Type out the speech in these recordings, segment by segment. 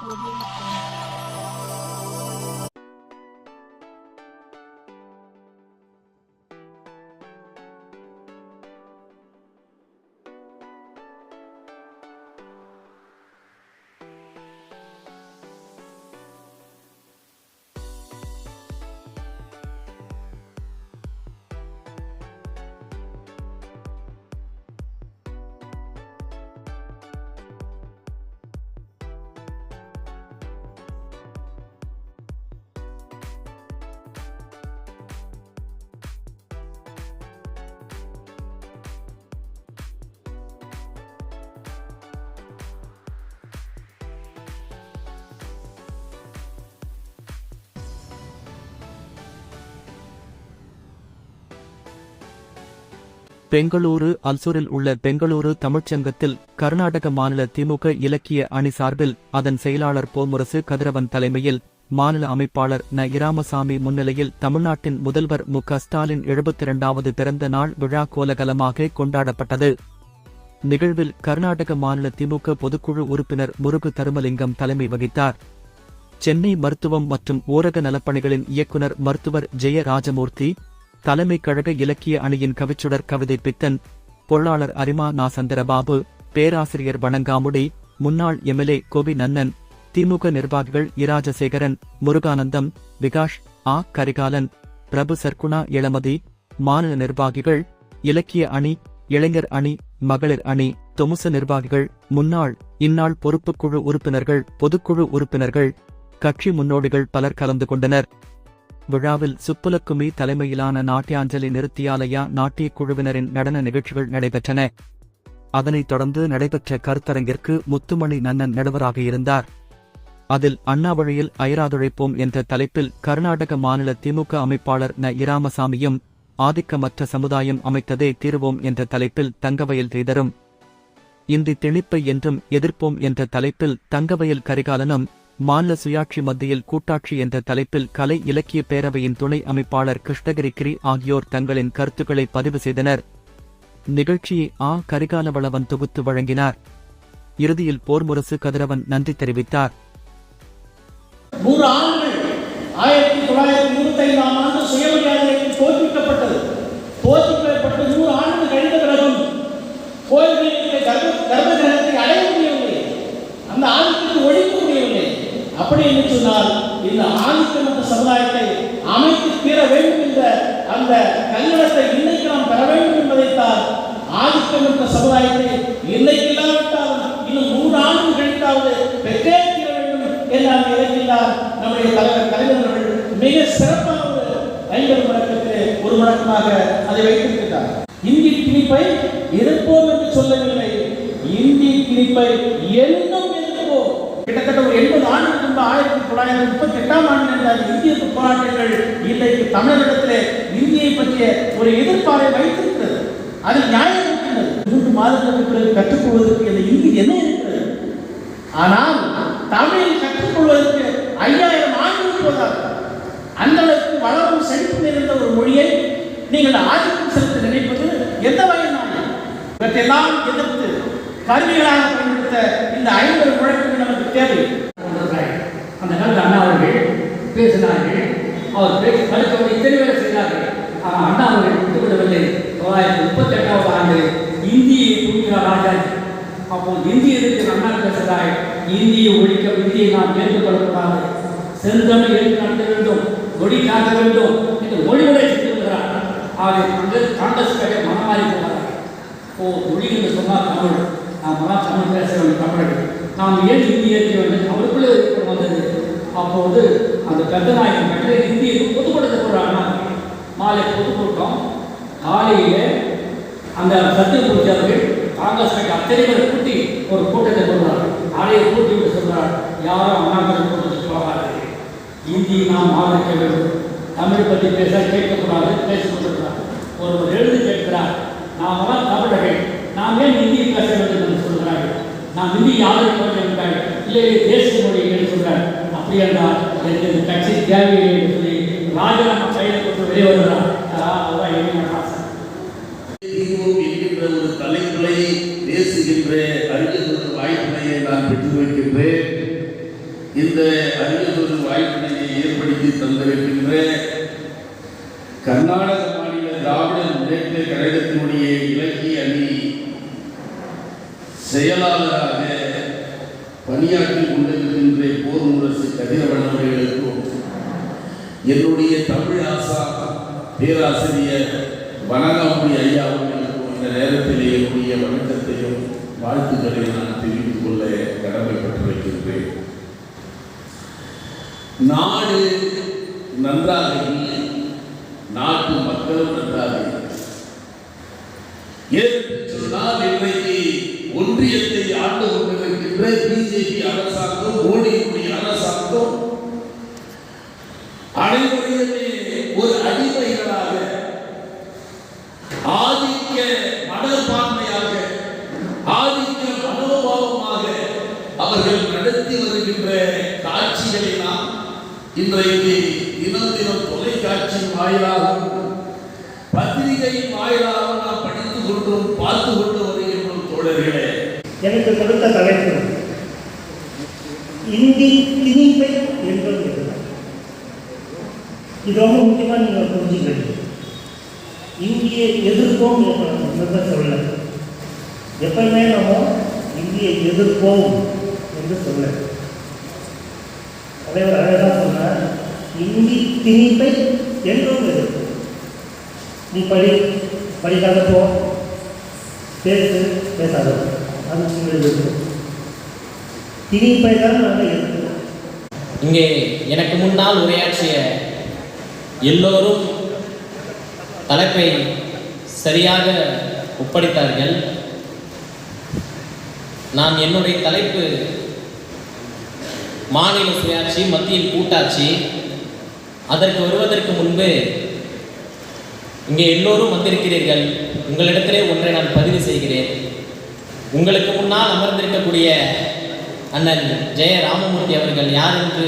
我觉得 பெங்களூரு அல்சூரில் உள்ள பெங்களூரு தமிழ்ச்சங்கத்தில் கர்நாடக மாநில திமுக இலக்கிய அணி சார்பில் அதன் செயலாளர் போமுரசு கதிரவன் தலைமையில் மாநில அமைப்பாளர் ந. இராமசாமி முன்னிலையில் தமிழ்நாட்டின் முதல்வர் மு. க. ஸ்டாலின் எழுபத்தி இரண்டாவது பிறந்த நாள் விழா கோலகலமாக கொண்டாடப்பட்டது. நிகழ்வில் கர்நாடக மாநில திமுக பொதுக்குழு உறுப்பினர் முருகு தருமலிங்கம் தலைமை வகித்தார். சென்னை மருத்துவம் மற்றும் ஊரக நலப்பணிகளின் இயக்குனர் மருத்துவர் ஜெய ராஜமூர்த்தி தலைமை கழக இலக்கிய அணியின் கவிச்சுடர் கவிதை பித்தன் பொருளாளர் அரிமா நா. சந்திரபாபு பேராசிரியர் வணங்காமுடி முன்னாள் எம்எல்ஏ கோபி நன்னன் திமுக நிர்வாகிகள் இராஜசேகரன் முருகானந்தம் விகாஷ் ஆ. கரிகாலன் பிரபு சர்க்குணா இளமதி மாநில நிர்வாகிகள் இலக்கிய அணி இளைஞர் அணி மகளிர் அணி தொமுச நிர்வாகிகள் முன்னாள் இந்நாள் பொறுப்புக்குழு உறுப்பினர்கள் பொதுக்குழு உறுப்பினர்கள் கட்சி முன்னோடிகள் பலர் கலந்து கொண்டனர். விழாவில் சுப்புலக்குமி தலைமையிலான நாட்டியாஞ்சலி நிறுத்தியாலயா நாட்டிய குழுவினரின் நடன நிகழ்ச்சிகள் நடைபெற்றன. அதனைத் தொடர்ந்து நடைபெற்ற கருத்தரங்கிற்கு முத்துமணி நன்னன் நடுவராக இருந்தார். அதில் அண்ணா வழியில் என்ற தலைப்பில் கர்நாடக மாநில திமுக அமைப்பாளர் ந. இராமசாமியும் ஆதிக்கமற்ற சமுதாயம் அமைத்ததே தீர்வோம் என்ற தலைப்பில் தங்கவயல் செய்தரும். இந்தி திணிப்பை என்றும் எதிர்ப்போம் என்ற தலைப்பில் தங்கவயல் கரிகாலனும் மாநில சுயாட்சி மத்தியில் கூட்டாட்சி என்ற தலைப்பில் கலை இலக்கிய பேரவையின் துணை அமைப்பாளர் கிருஷ்ணகிரி கிரி ஆகியோர் தங்களின் கருத்துக்களை பதிவு செய்தனர். நிகழ்ச்சியை ஆ. கரிகாலவளவன் தொகுத்து வழங்கினார். இறுதியில் போர்முரசு கதிரவன் நன்றி தெரிவித்தார். நூறு ஆயிரத்தி தொள்ளாயிரத்தி ஐந்தாம் ஆண்டு சுயமரியாதைக்கு தோற்பிக்கப்பட்டது. தோற்பிக்கப்பட்டு நூறு கழிந்த பிறகும் கோயில்களில் இந்த இந்த ஆதிக்கமற்ற சமுதாயத்தை அமைத்து தீர வேண்டும் என்ற அந்த கல்லடத்தை இன்னைக்கு நாம் பெற வேண்டும் என்பதைத்தான் ஆதிக்கமற்ற சமுதாயத்தை இன்னைக்கு இல்லாவிட்டால் இன்னும் நூறு ஆண்டு கழித்தாவது பெற்றே தீர வேண்டும் என்று அந்த இலக்கினார் நம்முடைய தலைவர் கலைஞர் அவர்கள் மிக சிறப்பான ஒரு ஐம்பது முழக்கத்திலே ஒரு முழக்கமாக அதை வைத்திருக்கிறார் இந்தி திணிப்பை எதிர்ப்போம் என்று சொல்லவில்லை. இந்தி திணிப்பை என்றும் எதிர்ப்போம் கிட்டத்தட்ட ஒரு எண்பது ஆண்டுக்கு ஆயிரத்தி தொள்ளாயிரத்தி முப்பத்தி எட்டாம் ஆண்டு நடந்த இந்திய போராட்டங்கள் இன்றைக்கு தமிழகத்திலே இந்தியை பற்றிய ஒரு எதிர்ப்பாரை வைத்திருக்கிறது. அது நியாயம் இருக்கிறது மூன்று மாதங்களுக்கு பிறகு கற்றுக்கொள்வதற்கு இந்த இந்தி என்ன இருக்கிறது? ஆனால் தமிழில் கற்றுக்கொள்வதற்கு ஐயாயிரம் ஆண்டுகள் போதாது. அந்த அளவுக்கு வளரும் செழிப்பு நிறைந்த ஒரு மொழியை நீங்கள் ஆதிக்கம் செலுத்த நினைப்பது எந்த வகையினாலும் இவற்றையெல்லாம் எதிர்த்து கருவிகளாக பயன்படுத்த இந்த ஐம்பது முழக்கங்கள் நமக்கு தேவை கொண்டிருக்கிறார்கள். அந்த காலத்தில் அண்ணா அவர்கள் பேசினார்கள். அவர் பேசி படித்தவர்கள் இத்தனை வேலை செய்தார்கள். ஆனால் அண்ணா அவர்கள் விட்டுவிடவில்லை தொள்ளாயிரத்தி முப்பத்தி எட்டாவது ஆண்டு இந்தியை தூங்கினார் ராஜாஜி அப்போது இந்திய எதிர்த்து அண்ணா பேசுகிறாய். இந்தியை ஒழிக்க இந்தியை நாம் ஏற்றுக்கொள்ளக்கூடாது. செந்தமிழ் எழுத்து நடத்த வேண்டும். மொழி காக்க வேண்டும் என்று மொழிமுறை செய்திருக்கிறார் அவரை காங்கிரஸ் காங்கிரஸ் கட்சி மனமாறி போனார் ஓ மொழி என்று சொன்னால் தமிழ். நாம் தான் தமிழ் பேச வேண்டும் தமிழர்கள். நாம் ஏன் இந்திய ஏற்க வேண்டும்? அவருக்குள்ளே வந்தது அப்போது அந்த பெத்தநாயகம் கட்டளை இந்தியை பொதுக்கூட்டத்தை போடுறாங்க மாலை பொதுக்கூட்டம் காலையிலே அந்த சத்தியமூர்த்தி அவர்கள் காங்கிரஸ் கட்சி அத்தனை பேர் கூட்டி ஒரு கூட்டத்தை போடுறார் அறையை கூட்டி விட்டு சொல்றார். யாரும் அண்ணாமலை கூட்டத்துக்கு போகாது. இந்தி நாம் ஆதரிக்க வேண்டும். தமிழ் பற்றி பேச கேட்கக்கூடாது பேசிக்கொண்டிருக்கிறார். ஒருவர் எழுதி கேட்கிறார். நாம் எல்லாம் தமிழர்கள். நாம் ஏன் இந்தி பேச வேண்டும் என்று சொல்கிறார்கள்? நாம் இந்தி ஆதரிக்க வேண்டும் என்றால் இல்லை தேசிய மொழி என்று சொல்கிறார். அப்படி என்றால் எனக்கு கட்சி தேவையில்லை என்று சொல்லி ராஜினாமா கையில் கொண்டு வெளியே வருகிறார் அதான் ஆசை ஒரு தலைப்புகளை பேசுகின்ற அறிஞர்களுக்கு வாய்ப்பினையை நான் பெற்று வைக்கின்றேன் இந்த அரியதொரு வாய்ப்பினை ஏற்படுத்தி தந்திருக்கின்ற கர்நாடக மாநில திராவிட முன்னேற்ற கழகத்தினுடைய இலக்கிய அணி செயலாளராக பணியாற்றி கொண்டிருக்கின்ற போர் முரசு கதிரவன் அவர்களுக்கும் என்னுடைய தமிழ் ஆசா ஆசிரியர் வனகாமுடி ஐயா அவர்களுக்கும் இந்த நேரத்தில் என்னுடைய வணக்கத்தையும் வாழ்த்துக்களை நான் தெரிவித்துக் கொள்ள கடமைப்பட்டிருக்கின்றேன். நாடு நன்றாக இல்லை நாட்டு மக்களும் நன்றாக இல்லை. சொன்னால் இன்றைக்கு ஒன்றியத்தை ஆண்டு கொண்டிருக்கின்ற பிஜேபி அரசு அவர்கள் நடத்தி வருகின்ற காட்சிகளை நாம் இன்றைக்கு தினம் தினம் தொலைக்காட்சி வாயிலாகவும் பத்திரிகையின் வாயிலாக நாம் படித்துக் கொண்டும் பார்த்து கொண்டு வருகின்றோம் தோழர்களே. எனக்கு கொடுத்த தலைப்பு இந்தி திணிப்பை என்பது இது ரொம்ப முக்கியமாக நீங்கள் புரிஞ்சுக்கிறீங்க இந்தியை எதிர்ப்போம் என்று சொல்ல எப்பவுமே நம்ம இந்தியை எதிர்ப்போம். என்று சொல்ல தலைவர் அழகாக சொன்னார் இந்தி திணிப்பை என்றும் நீ படி படிக்காத போ. பேசு பேசாத அது உங்கள் எதிர்ப்பு திணிப்பை தான் நாங்கள் எதிர்க்கிறோம் இங்கே எனக்கு முன்னால் உரையாற்றிய எல்லோரும் தலைப்பை சரியாக ஒப்படைத்தார்கள். நான் என்னுடைய தலைப்பு மாநில சுயாட்சி மத்தியில் கூட்டாட்சி அதற்கு வருவதற்கு முன்பு இங்கே எல்லோரும் வந்திருக்கிறீர்கள். உங்களிடத்திலே ஒன்றை நான் பதிவு செய்கிறேன். உங்களுக்கு முன்னால் அமர்ந்திருக்கக்கூடிய அண்ணன் ஜெய ராமமூர்த்தி அவர்கள் யார் என்று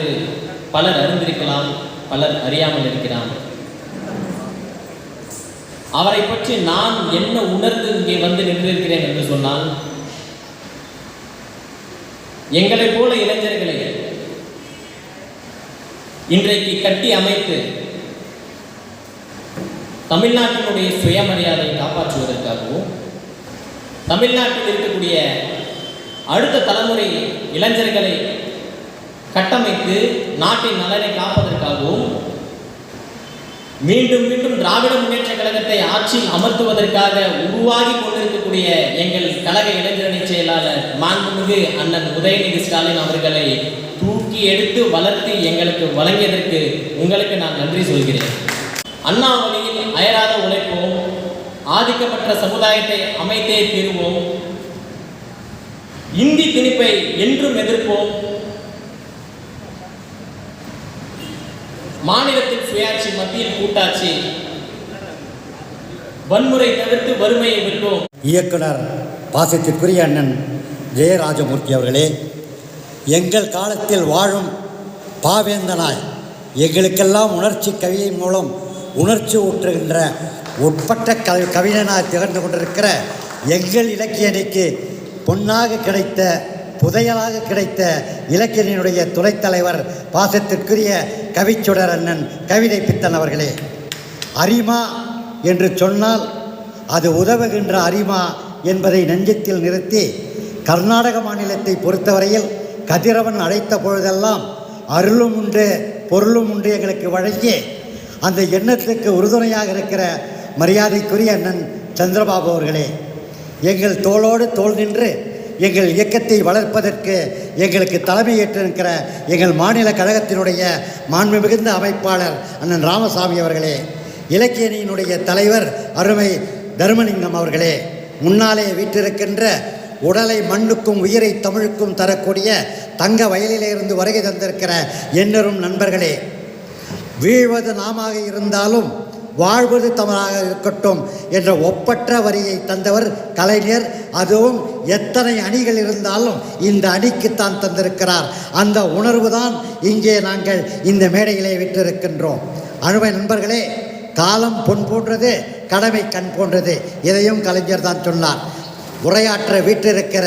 பலர் அறிந்திருக்கலாம் பலர் அறியாமல் இருக்கலாம் அவரை பற்றி நான் என்ன உணர்ந்து இங்கே வந்து நின்றிருக்கிறேன் என்று சொன்னால் எங்களைப் போல இளைஞர்களை இன்றைக்கு கட்டி அமைத்து தமிழ்நாட்டினுடைய சுயமரியாதையை காப்பாற்றுவதற்காகவும் தமிழ்நாட்டில் இருக்கக்கூடிய அடுத்த தலைமுறை இளைஞர்களை கட்டமைத்து நாட்டின் நலனை காப்பதற்காகவும் மீண்டும் மீண்டும் திராவிட முன்னேற்ற கழகத்தை ஆட்சியில் அமர்த்துவதற்காக உருவாகி கொண்டிருக்கக்கூடிய எங்கள் கழக இளைஞரணி செயலாளர் மாண்புமிகு அண்ணன் உதயநிதி ஸ்டாலின் அவர்களை தூக்கி எடுத்து வளர்த்து எங்களுக்கு வழங்கியதற்கு உங்களுக்கு நான் நன்றி சொல்கிறேன். அண்ணா வழியில் அயராத உழைப்போம். ஆதிக்கப்பட்ட சமுதாயத்தை அமைத்தே தீருவோம். இந்தி திணிப்பை என்றும் எதிர்ப்போம். மாநிலத்தில் சுயாட்சி மத்தியில் கூட்டாட்சி. வன்முறை தவிர்த்து வறுமையை வெல்வோம் இயக்குனர் பாசத்திற்குரிய அண்ணன் ஜெயராஜமூர்த்தி அவர்களே எங்கள் காலத்தில் வாழும் பாவேந்தனாய் எங்களுக்கெல்லாம் உணர்ச்சி கவியின் மூலம் உணர்ச்சி ஊற்றுகின்ற உட்பட்ட கவி கவிஞனாய் திகழ்ந்து கொண்டிருக்கிற எங்கள் இலக்கியணிக்கு பொன்னாக கிடைத்த புதையலாக கிடைத்த இலக்கியனுடைய துணைத் தலைவர் பாசத்திற்குரிய கவிச்சுடர் அண்ணன் கவிதை பித்தன் அவர்களே அரிமா என்று சொன்னால் அது உதவுகின்ற அரிமா என்பதை நெஞ்சத்தில் நிறுத்தி கர்நாடக மாநிலத்தை பொறுத்தவரையில் கதிரவன் அழைத்த பொழுதெல்லாம் அருளும் உண்டு பொருளும் உண்டு எங்களுக்கு வழங்கி அந்த எண்ணத்துக்கு உறுதுணையாக இருக்கிற மரியாதைக்குரிய அண்ணன் சந்திரபாபு அவர்களே எங்கள் தோளோடு தோள் நின்று எங்கள் இயக்கத்தை வளர்ப்பதற்கு எங்களுக்கு தலைமை ஏற்றிருக்கிற எங்கள் மாநில கழகத்தினுடைய மாண்பு மிகுந்த அமைப்பாளர் அண்ணன் ராமசாமி அவர்களே இலக்கியணியினுடைய தலைவர் அருமை தர்மலிங்கம் அவர்களே முன்னாலே வீற்றிருக்கின்ற உடலை மண்ணுக்கும் உயிரை தமிழுக்கும் தரக்கூடிய தங்க வயலிலிருந்து வருகை தந்திருக்கிற எண்ணரும் நண்பர்களே வீழ்வது நாமாக இருந்தாலும் வாழ்வது தமிழாக இருக்கட்டும் என்ற ஒப்பற்ற வரியை தந்தவர் கலைஞர். அதுவும் எத்தனை அணிகள் இருந்தாலும் இந்த அணிக்குத்தான் தந்திருக்கிறார். அந்த உணர்வு தான் இங்கே நாங்கள் இந்த மேடையிலே விட்டிருக்கின்றோம். அனுமை நண்பர்களே காலம் பொன் போன்றது கடமை கண் போன்றது. இதையும் கலைஞர் தான் சொன்னார். உரையாற்ற வீற்றிருக்கிற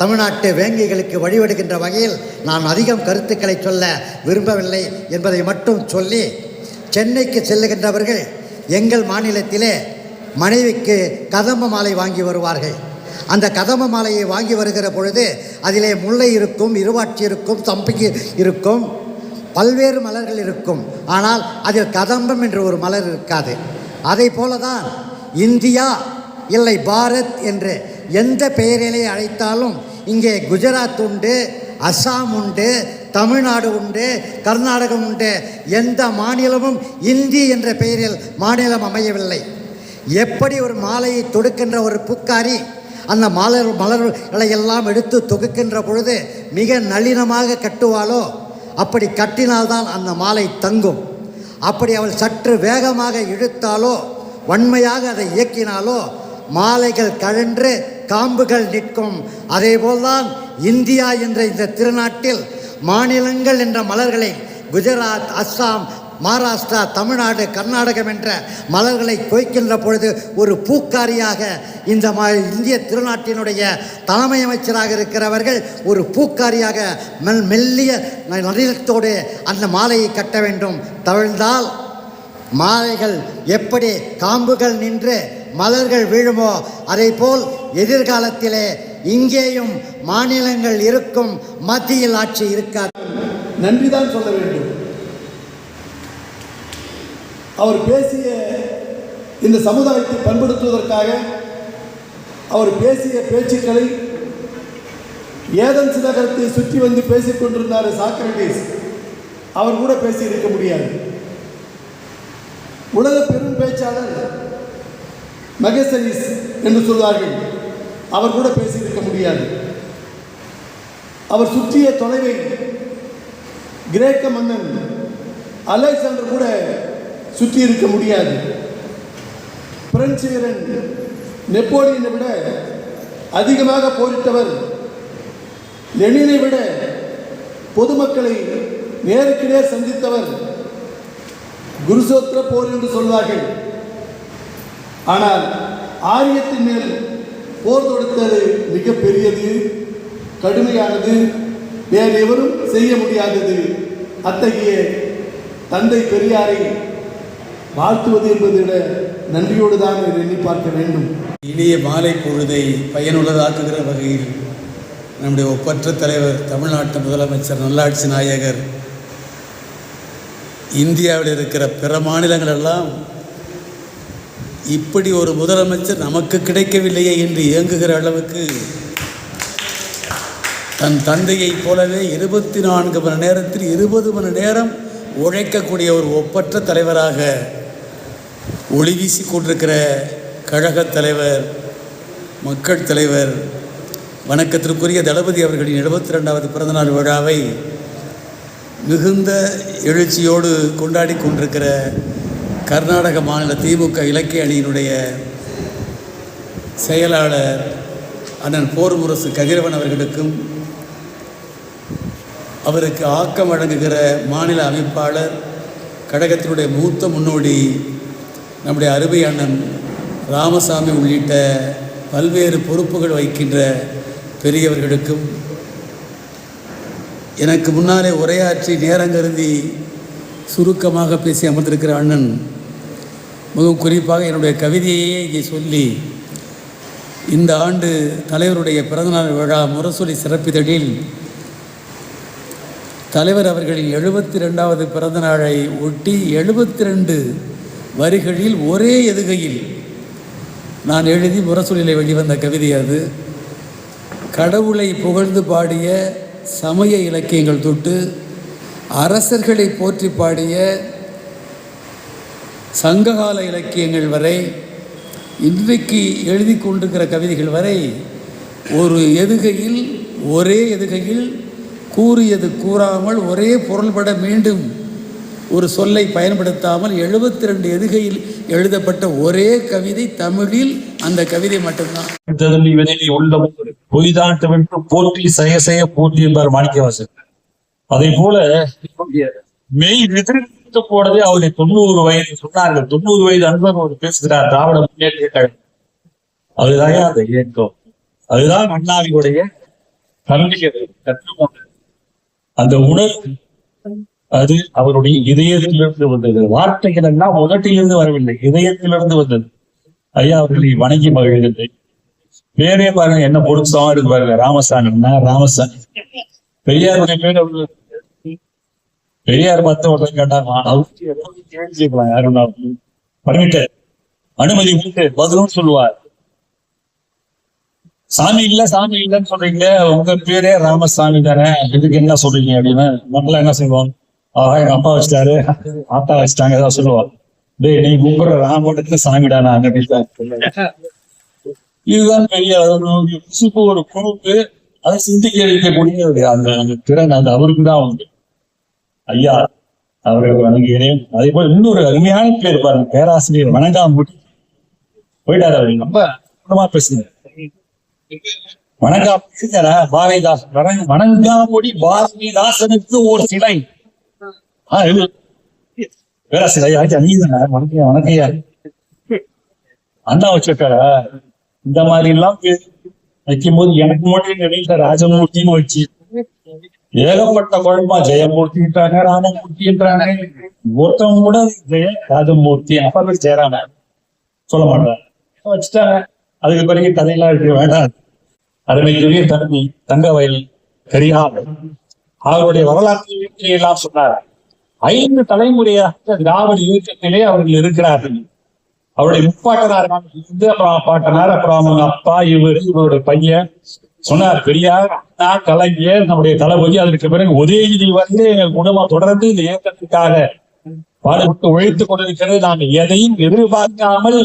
தமிழ்நாட்டு வேங்கைகளுக்கு வழிபடுகின்ற வகையில் நான் அதிகம் கருத்துக்களை சொல்ல விரும்பவில்லை என்பதை மட்டும் சொல்லி சென்னைக்கு செல்லுகின்றவர்கள் எங்கள் மாநிலத்திலே மனைவிக்கு கதம்ப மாலை வாங்கி வருவார்கள். அந்த கதம்ப மாலையை வாங்கி வருகிற பொழுது அதிலே முல்லை இருக்கும் இருவாட்சி இருக்கும் சம்பிக்கு இருக்கும் பல்வேறு மலர்கள் இருக்கும். ஆனால் அதில் கதம்பம் என்ற ஒரு மலர் இருக்காது. அதை போல தான் இந்தியா இல்லை பாரத் என்று எந்த பெயரிலே அழைத்தாலும் இங்கே குஜராத் உண்டு அஸ்ஸாம் உண்டு தமிழ்நாடு உண்டு கர்நாடகம் உண்டு. எந்த மாநிலமும் இந்தி என்ற பெயரில் மாநிலம் அமையவில்லை. எப்படி ஒரு மாலையை தொடுக்கின்ற ஒரு பூக்காரி அந்த மலர் மலர்களை எல்லாம் எடுத்து தொகுக்கின்ற பொழுது மிக நளினமாக கட்டுவாளோ? அப்படி கட்டினால்தான் அந்த மாலை தங்கும். அப்படி அவள் சற்று வேகமாக இழுத்தாலோ வன்மையாக அதை இயக்கினாலோ மாலைகள் கழன்று காம்புகள் நிற்கும். அதேபோல்தான் இந்தியா என்ற இந்த திருநாட்டில் மாநிலங்கள் என்ற மலர்களை குஜராத் அஸ்ஸாம் மகாராஷ்டிரா தமிழ்நாடு கர்நாடகம் என்ற மலர்களை கொய்க்கின்ற பொழுது ஒரு பூக்காரியாக இந்த ம இந்திய திருநாட்டினுடைய தலைமை அமைச்சராக இருக்கிறவர்கள் ஒரு பூக்காரியாக மெல் மெல்லிய நளினத்தோடு அந்த மாலையை கட்ட வேண்டும். தவிழ்ந்தால் மாலைகள் எப்படி காம்புகள் நின்று மலர்கள் வீழுமோ போல் எதிர்காலத்திலே இங்கேயும் மாநிலங்கள் இருக்கும் மத்தியில் ஆட்சி இருக்காது. நன்றிதான் சொல்ல வேண்டும். அவர் பேசிய இந்த சமுதாயத்தை பண்படுத்துவதற்காக அவர் பேசிய பேச்சுக்களை ஏதன்ஸ் நகரத்தை சுற்றி வந்து பேசிக் கொண்டிருந்தார் சாக்ரட்டிஸ் அவர் கூட பேசி இருக்க முடியாது. உலக பெரும் பேச்சாளர் மெகசரிஸ் என்று சொல்வார்கள். அவர் கூட பேசியிருக்க முடியாது. அவர் சுற்றிய தொலைவை கிரேக்க மன்னன் அலெக்சாண்டர் கூட சுற்றி இருக்க முடியாது. பிரெஞ்சு வீரன் நெப்போலியனை விட அதிகமாக போரிட்டவர் லெனினை விட பொதுமக்களை நேருக்கு நேர் சந்தித்தவர் குருசோத்திர போர் என்று சொல்வார்கள். ஆனால் ஆரியத்தின் மேல் போர் தொடுத்தது மிகப்பெரியது கடுமையானது. வேறு எவரும் செய்ய முடியாதது. அத்தகைய தந்தை பெரியாரை வாழ்த்துவது என்பதை விட நன்றியோடு தான் எண்ணி பார்க்க வேண்டும். இனிய மாலை பொழுதை பயனுள்ளதாக்குகிற வகையில் நம்முடைய ஒப்பற்ற தலைவர் தமிழ்நாட்டு முதலமைச்சர் நல்லாட்சி நாயகர் இந்தியாவில் இருக்கிற பிற மாநிலங்களெல்லாம் இப்படி ஒரு முதலமைச்சர் நமக்கு கிடைக்கவில்லையே என்று இயங்குகிற அளவுக்கு தன் தந்தையைப் போலவே இருபத்தி நான்கு மணி நேரத்தில் இருபது மணி நேரம் உழைக்கக்கூடிய ஒரு ஒப்பற்ற தலைவராக ஒளி வீசி கொண்டிருக்கிற கழகத் தலைவர் மக்கள் தலைவர் வணக்கத்திற்குரிய தளபதி அவர்களின் எழுபத்தி ரெண்டாவது பிறந்தநாள் விழாவை மிகுந்த எழுச்சியோடு கொண்டாடி கொண்டிருக்கிற கர்நாடக மாநில திமுக இலக்கிய அணியினுடைய செயலாளர் அண்ணன் போர் முரசு கதிரவன் அவர்களுக்கும் அவருக்கு ஆக்கம் வழங்குகிற மாநில அமைப்பாளர் கழகத்தினுடைய மூத்த முன்னோடி நம்முடைய அருமை அண்ணன் ராமசாமி உள்ளிட்ட பல்வேறு பொறுப்புகள் வைக்கின்ற பெரியவர்களுக்கும் எனக்கு முன்னாலே உரையாற்றி நேரங்கருதி சுருக்கமாக பேசி அமர்ந்திருக்கிற அண்ணன் மிகவும் குறிப்பாக என்னுடைய கவிதையையே இங்கே சொல்லி இந்த ஆண்டு தலைவருடைய பிறந்தநாள் விழா முரசொலி சிறப்பிதழில் தலைவர் அவர்களின் எழுபத்தி ரெண்டாவது பிறந்த நாளை ஒட்டி எழுபத்தி ரெண்டு வரிகளில் ஒரே எதுகையில் நான் எழுதி முரசொலியில் வெளிவந்த கவிதை அது. கடவுளை புகழ்ந்து பாடிய சமய இலக்கியங்கள் தொட்டு அரசர்களை போற்றி பாடிய சங்ககால இலக்கியங்கள் வரை இன்றைக்கு எழுதி கொண்டிருக்கிற கவிதைகள் வரை ஒரு எதுகையில் ஒரே எதுகையில் கூறியது கூறாமல் ஒரே பொருள்பட மீண்டும் ஒரு சொல்லை பயன்படுத்தாமல் எழுபத்தி ரெண்டு எதுகையில் எழுதப்பட்ட ஒரே கவிதை தமிழில் அந்த கவிதை மட்டும்தான். ததும்பி வெளியே உள்ளம் பொய்தாட்டு வென்று போற்றி செய்ய செய்ய போற்றி என்பார் மாணிக்கவாசன். அதே போல மெய் விதிர்த்து போனதே அவருடைய தொண்ணூறு வயது. சொன்னார்கள் தொண்ணூறு வயது அன்பர் அவர் பேசுகிறார் திராவிட முன்னேற்ற கழகம். அதுதான் அந்த இயக்கம்? அதுதான் அண்ணாவியுடைய தம்பியது கற்றுக்கொண்டது அந்த உணர்வு அது அவருடைய இதயத்திலிருந்து வந்தது. வார்த்தைகள் எல்லாம் உதட்டிலிருந்து வரவில்லை இதயத்திலிருந்து வந்தது. ஐயா அவர்களை வணங்கி மகிழ்கிறது பேரே பாருங்க என்ன பொருத்தமா இருக்கு பாருங்க ராமசாமி ராமசாமி. பெரியாருடைய பேர் அவரு பெரியார் பார்த்து ஒருத்தர் கேட்டார் அவருக்கு எப்படி கேள்விக்கலாம் பண்ணிட்டு அனுமதி உண்டு பதிலும் சொல்லுவார். சாமி இல்ல சாமி இல்லைன்னு சொல்றீங்க உங்க பேரே ராமசாமி தானே இதுக்கு என்ன சொல்றீங்க அப்படின்னு. மக்கள் என்ன செய்வோம் ஆஹா எங்க அப்பா வச்சிட்டாரு ஆத்தா வச்சிட்டாங்க ஏதாவது சொல்லுவாங்க டேய் நீ கும்பிடுற ராமனுக்கு சாமிடா நான் அப்படின்னு இதுதான் பெரிய ஒரு சுப்பு ஒரு அதை சிந்திக்க வைக்கக்கூடிய அந்த அந்த திறன் அந்த அவருக்கு தான் உண்டு. ஐயா அவர்கள் வணங்குகிறேன். அதே போல இன்னொரு அருமையான பேர் பாருங்க பேராசிரியர் வணங்காமுடி போயிட்டாரு அவர் ரொம்ப அற்புதமா பேசுங்க. வணங்கா பேசுகிறா பாரதிதாஸ் வணங்க- வணங்காமுடி பாரதிதாசனுக்கு ஒரு சிலை. பேராசிரியர் ஐயா நீ தானே? வணக்கம் வணக்கையா அண்ணா வச்சிருக்காரா? இந்த மாதிரி எல்லாம் வைக்கும் போது எனக்கு மட்டும் வீட்டுல ராஜமூர்த்தின்னு வச்சு ஏகப்பட்ட குழம்பா ஜெயமூர்த்தின்றாங்க ராமமூர்த்தின்றாங்க ஒருத்தவங்க கூட ஜெய ராஜமூர்த்தி அப்ப பேர் சொல்ல மாட்டாங்க வச்சுட்டாங்க. அதுக்கு பிறகு கதையெல்லாம் இருக்கு வேண்டாம். அருமைக்குரிய தம்பி தங்கவயல் பெரியார் அவருடைய வரலாற்று எல்லாம் சொன்னார். ஐந்து தலைமுறையாக திராவிட இயக்கத்திலே அவர்கள் இருக்கிறார்கள். அவருடைய முப்பாட்டனார் அப்புறம் பாட்டனார் அப்புறம் அவங்க அப்பா இவர் இவருடைய பையன். சொன்னார் பெரியார் நான் கலைஞர் நம்முடைய தளபதி அதற்கு பிறகு உதயநிதி வந்து குடும்பம் தொடர்ந்து இந்த இயக்கத்துக்காக பாடுபட்டு உழைத்துக் கொண்டிருக்கிறது. நாங்கள் எதையும் எதிர்பார்க்காமல்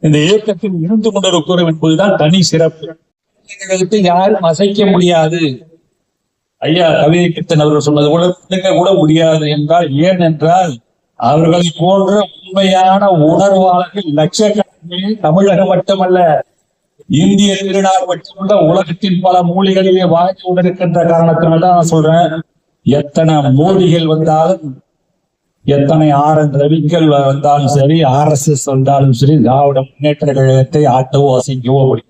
இந்த இயக்கத்தில் இருந்து கொண்டிருக்கிறோம் என்பதுதான் தனி சிறப்பு. யாரும் அசைக்க முடியாது. ஐயா கவிதை கிருத்தன் அவர்கள் சொன்னது கூட பிடிக்க கூட முடியாது என்றால் ஏன் என்றால் அவர்களை போன்ற உண்மையான உணர்வாளர்கள் லட்சக்கணக்கில் தமிழகம் மட்டுமல்ல இந்திய திருநாள் மட்டுமல்ல உலகத்தின் பல மூலிகளிலே வாழ்ந்து கொண்டிருக்கின்ற காரணத்தினால்தான் நான் சொல்றேன். எத்தனை மோடிகள் வந்தாலும் எத்தனை ஆர் என் ரவிக்கள் வந்தாலும் சரி ஆர் எஸ் எஸ் வந்தாலும் சரி திராவிட முன்னேற்ற கழகத்தை ஆட்டவோ அசைக்கவோ முடியும்